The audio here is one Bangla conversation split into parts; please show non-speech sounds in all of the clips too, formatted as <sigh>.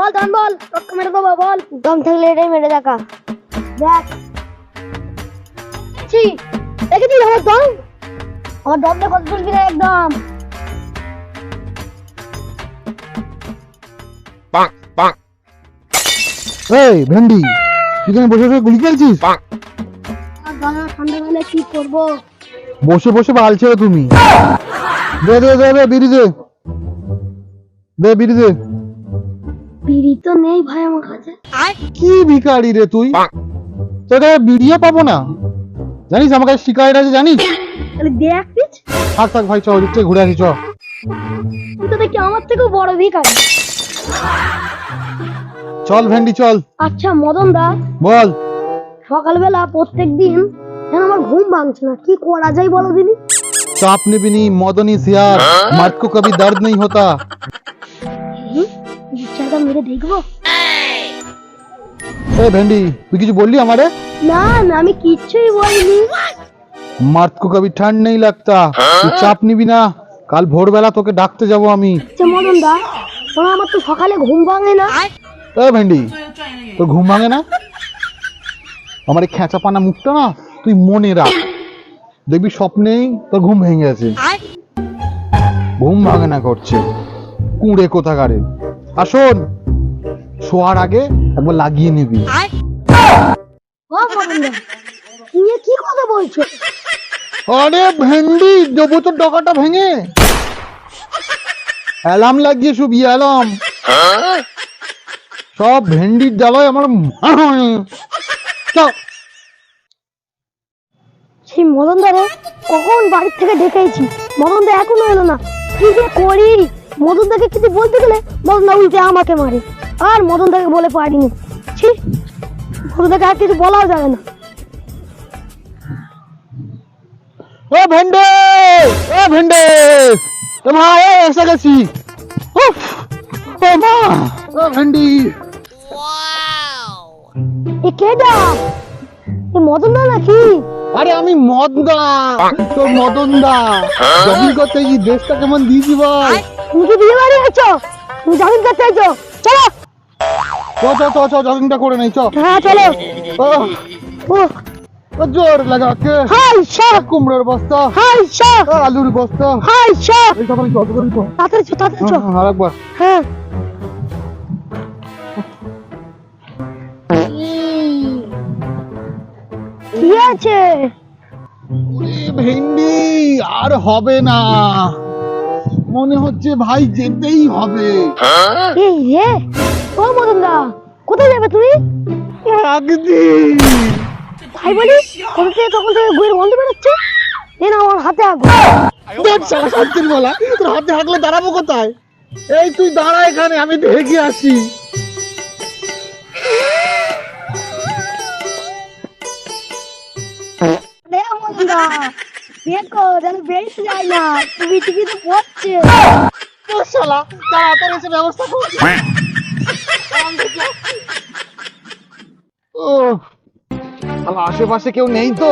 বল ধন বল রক্ত মেরে দেবো বল। দম থাকলে এটাই মেরে দেখা। দেখ। ছি দেখেছিস আমার দম? আমার দম কত তুলবি না একদম। এই ভেন্ডি তুই এখানে বসে বসে গুলি খেলছিস? গলা ঠান্ডা গেলে কি করব? বসে বসে বালছে তুমি। দে দে দে দে বিড়ি দে। দে বিড়ি দে। বিড়ি তো নেই ভাই আমার কাছে। কি ভিখারি রে তুই? পাবো না। জানিস আছে জানিস? তাহলে দে এক পিচ। থাক থাক ভাই ওদিক থেকে ঘুরে আসি তুই তো দেখি আমার থেকেও বড় ভিখারি। চল ভেন্ডি চল। আচ্ছা মদন দা। বল। সকালবেলা প্রত্যেকদিন কেন আমার ঘুম ভাঙছে না। কি করা যায় বলো দিনি চাপ নিবিনি মদনী সিয়ার হ্যাঁ? মার্কো কবি দর্দ নেই হতা। একদম মেরে দেখব? এ ভেন্ডি তুই কিছু বললি আমারে? না না আমি কিচ্ছুই বলিনি। কবি ঠান্ড নেই লাগতা। তুই চাপ নিবি না। কাল ভোরবেলা তোকে ডাকতে যাব আমি। আচ্ছা, দা তোমার আমার তো সকালে ঘুম ভাঙে না। এ ভেন্ডি তোর ঘুম ভাঙে না? আমার এই খেঁচাপানা মুখটা না তুই মনে রাখ। দেখবি স্বপ্নেই তোর ঘুম ভেঙে গেছে। ঘুম ভাঙে না করছে। কুঁড়ে কোথাকারে। আর শোন শোয়ার আগে একবার লাগিয়ে নিবি। তুমি কি কথা বলছো? আরে ভেন্ডি দেবো ডকাটা ভেঙে। অ্যালার্ম লাগিয়ে শুবি অ্যালার্ম। সব ভেন্ডির জ্বালায় আমার সেই মদন দারে কখন বাড়ির থেকে ডেকেছি? মদন দা এখনও এলো না। কি যে করি? মদন দাকে কিছু বলতে গেলে মদন দা উল্টে আমাকে মারে। আর মদন দাকে বলে পারিনি। ছি মদন দাকে আর কিছু বলাও যাবে না। ও ভেন্ডে ও ভেন্ডে এ মা এ এসে গেছি। উফ, ও মা ও ভেন্ডি। এ কেডা? এ মদন দা নাকি? আরে আমি মদদা তোর মদন দা জগিং করতে এই দেশটা কেমন দিয়েছি বল? তুমি কি বিয়ে বাড়ি আছো তুমি জামিন করতে আছো চলো। চ চ চ চ জগিংটা করে নেই চ। হ্যাঁ চলো। ও ও ও জোর লাগা কে? হাই শাহ কুমড়োর বস্তা? হাই শাহ আলুর বস্তা? হাই শাহ তাড়াতাড়ি চো তাড়াতাড়ি চো। আর হ্যাঁ। ওরে ভেন্ডি আর হবে না। মনে হচ্ছে ভাই যেতেই হবে। এই রে ও মদন দা কোথায় যাবে তুমি একদিন। তাই বলি কোথা থেকে তখন থেকে গুয়ের গন্ধ বেরোচ্ছে? এ না আমার হাতে আগুন। সারা শান্তির বলা তোর হাতে হাঁকলে দাঁড়াবো কোথায়? এই তুই দাঁড়া এখানে আমি দেখে আসি। রে মদন দা দেখো যেন বেরিয়ে যায় না তুমি টিভি তো পড়ছে শালা তাড়াতাড়ি এসে ব্যবস্থা কর। ও শালা আশেপাশে কেউ নেই তো?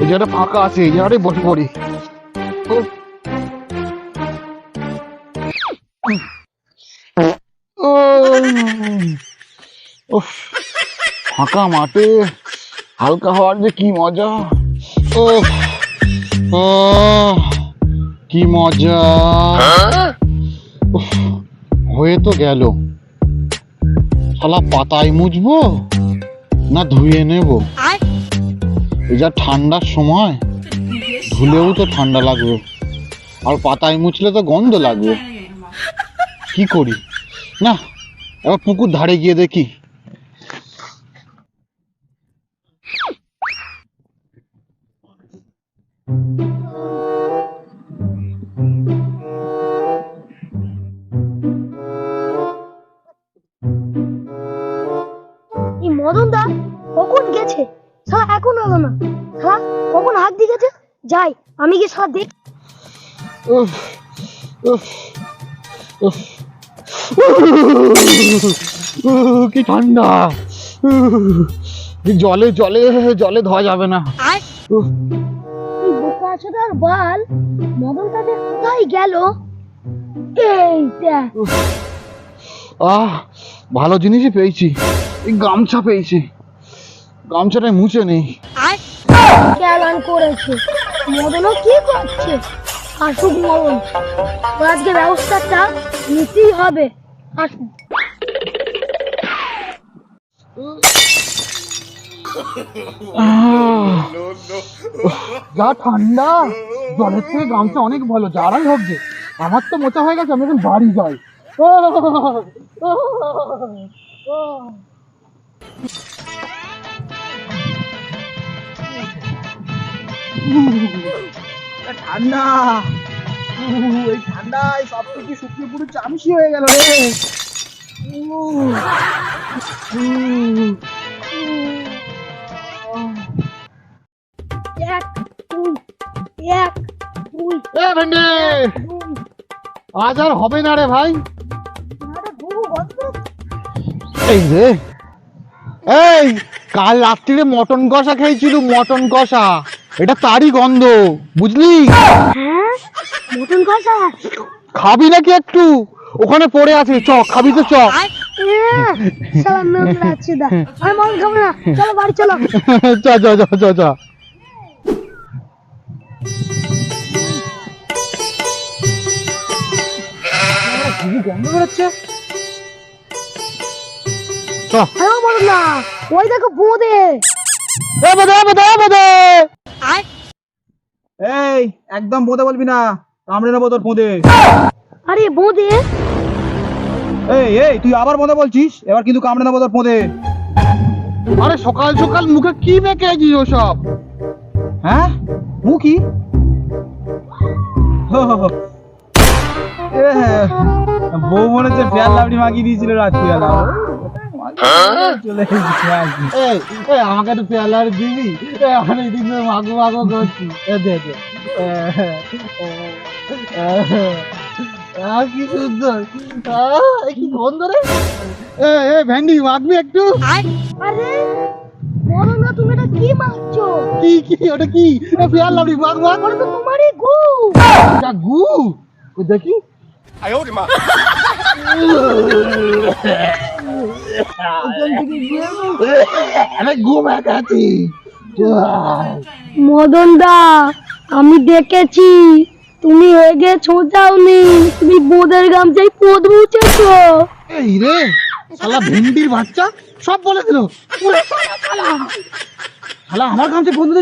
এই জায়গাটা ফাঁকা আছে এই জায়গাটাই বসে পড়ি। ফাঁকা মাঠে। হালকা হওয়ার যে কি মজা? ও কি মজা। হয়ে তো গেল। শালা পাতায় মুছবো না ধুয়ে নেব? এই যা ঠান্ডার সময় ধুলেও তো ঠান্ডা লাগবে। আর পাতায় মুছলে তো গন্ধ লাগবে। কি করি? না এবার পুকুর ধারে গিয়ে দেখি। না? সারা কখন হাত দিয়ে গেছে যাই আমি গিয়ে সারা দেখ। কি ঠান্ডা। জলে জলে জলে ধোয়া যাবে না। বাল মদন কোথায় গেল? এই দেখ। আহ ভালো জিনিসই পেয়েছি। এই গামছা পেয়েছি। গামছাটা মুছে নেই চালান করেছে মদনও কি করছে আসুক মদন ওর আজকে ব্যবস্থাটা নিতেই হবে আসুক যা ঠান্ডা জলের থেকে গামছা অনেক ভালো যারাই হোক যে আমার তো মোচা হয়ে গেছে আমি এখন বাড়ি যাই ঠান্ডা। এই ঠান্ডায় সব থেকে শুকিয়ে পুরো চামচি হয়ে গেল রে। উহ, উহ, এক দুই এক দুই এ ভেন্ডি! আজ আর হবে না রে ভাই। আরে গরু গন্ধ এই রে। এই কাল রাত্রিরে মটন কষা খেয়েছিল মটন কষা। এটা তারই গন্ধ বুঝলি? হ্যাঁ? কষা খাবি নাকি একটু? ওখানে পড়ে আছে চ খাবি তো চ। <laughs> ওই দেখো বোঁদে। এই একদম বোঁদে বলবি না কামড়ে নেব তোর বোঁদে আরে বোঁদে। এই এই তুই আবার বোঁদে বলছিস এবার কিন্তু কামড়ে নেব তোর বোঁদে আরে সকাল সকাল মুখে কি মেখে আছিস ওসব? হ্যাঁ? মুখি হো, হো, হো। এ, বউ মনে হচ্ছে পেয়ার লাবড়ি মাগিয়ে দিয়েছিল রাত্রিবেলা। আমাকে একটু পেয়ালার দিবি মাগো মাগো করছি কি সুন্দর কি ভেন্ডি একটু মটন না তুমি এটা কি ওটা কি ওটা তো গু দেখি মদন দা আমি দেখেছি তুমি হেগে ছোঁচাওনি তুমি বোদের গামছাই পদ মুছেছো। এই রে শালা ভেন্ডির বাচ্চা সব বলে দিল। শালা, আমার কাছে বন্ধু